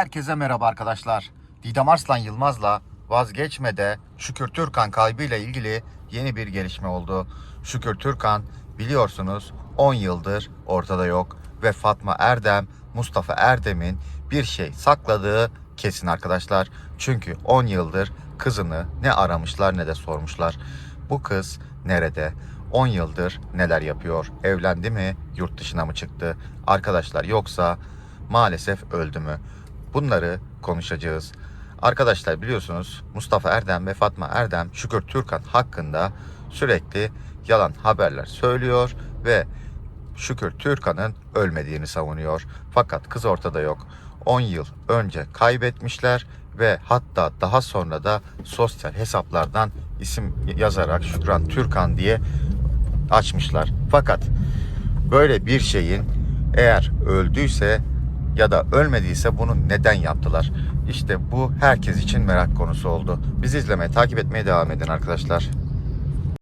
Herkese merhaba arkadaşlar. Didem Arslan Yılmaz'la vazgeçmede Şükür Türkan kaybıyla ilgili yeni bir gelişme oldu. Şükür Türkan biliyorsunuz 10 yıldır ortada yok ve Fatma Erdem, Mustafa Erdem'in bir şey sakladığı kesin arkadaşlar. Çünkü 10 yıldır kızını ne aramışlar ne de sormuşlar. Bu kız nerede? 10 yıldır neler yapıyor? Evlendi mi? Yurt dışına mı çıktı? Arkadaşlar yoksa maalesef öldü mü? Bunları konuşacağız. Arkadaşlar biliyorsunuz Mustafa Erdem ve Fatma Erdem Şükür Türkan hakkında sürekli yalan haberler söylüyor ve Şükür Türkan'ın ölmediğini savunuyor. Fakat kız ortada yok. 10 yıl önce kaybetmişler ve hatta daha sonra da sosyal hesaplardan isim yazarak Şükran Türkan diye açmışlar. Fakat böyle bir şeyin eğer öldüyse ya da ölmediyse bunu neden yaptılar? İşte bu herkes için merak konusu oldu. Bizi izlemeye, takip etmeye devam edin arkadaşlar.